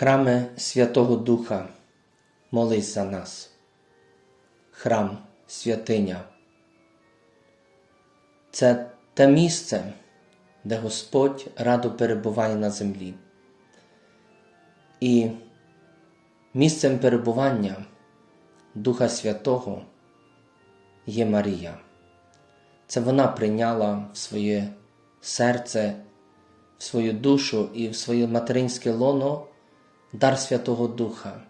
Храме Святого Духа, молись за нас. Храм, святиня. Це те місце, де Господь радо перебуває на землі. І місцем перебування Духа Святого є Марія. Це вона прийняла в своє серце, в свою душу і в своє материнське лоно дар Святого Духа.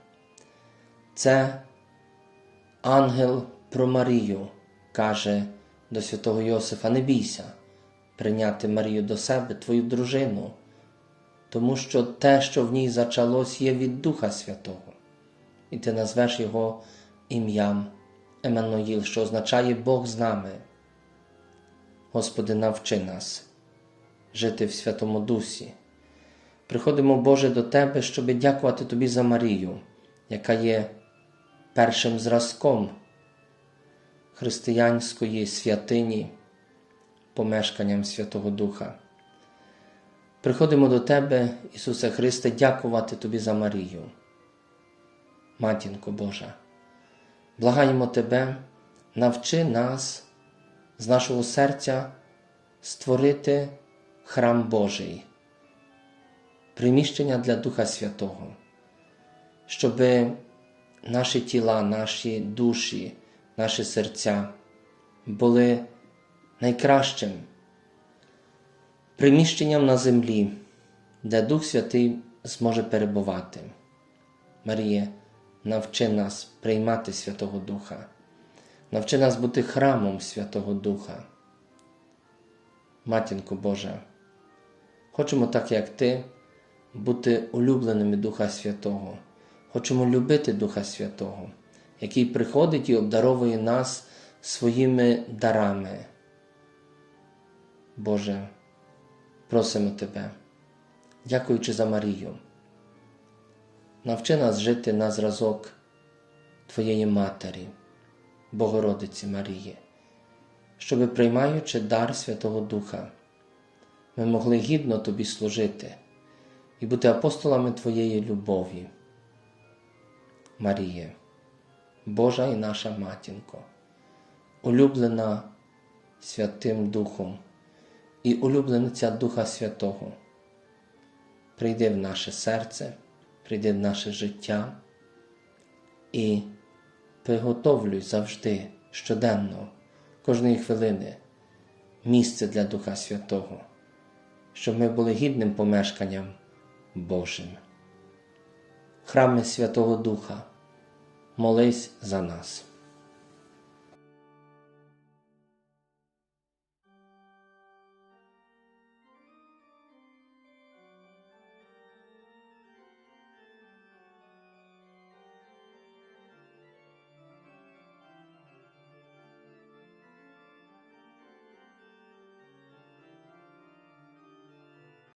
Це ангел про Марію каже до святого Йосифа: не бійся прийняти Марію до себе, твою дружину, тому що те, що в ній зачалось, є від Духа Святого, і ти назвеш його ім'ям Еммануїл, що означає Бог з нами. Господи, навчи нас жити в Святому Дусі. Приходимо, Боже, до Тебе, щоб дякувати Тобі за Марію, яка є першим зразком християнської святині, помешканням Святого Духа. Приходимо до Тебе, Ісусе Христе, дякувати Тобі за Марію. Матінко Божа, благаємо Тебе, навчи нас з нашого серця створити храм Божий, приміщення для Духа Святого, щоб наші тіла, наші душі, наші серця були найкращим приміщенням на землі, де Дух Святий зможе перебувати. Марія, навчи нас приймати Святого Духа, навчи нас бути храмом Святого Духа. Матінко Божа, хочемо так, як Ти, бути улюбленими Духа Святого. Хочемо любити Духа Святого, який приходить і обдаровує нас своїми дарами. Боже, просимо Тебе, дякуючи за Марію. Навчи нас жити на зразок Твоєї Матері, Богородиці Марії, щоби, приймаючи дар Святого Духа, ми могли гідно Тобі служити і бути апостолами Твоєї любові. Маріє, Божа і наша матінко, улюблена Святим Духом і улюблениця Духа Святого, прийди в наше серце, прийди в наше життя і приготовлюй завжди, щоденно, кожної хвилини місце для Духа Святого, щоб ми були гідним помешканням Божим. Храми Святого Духа молись за нас.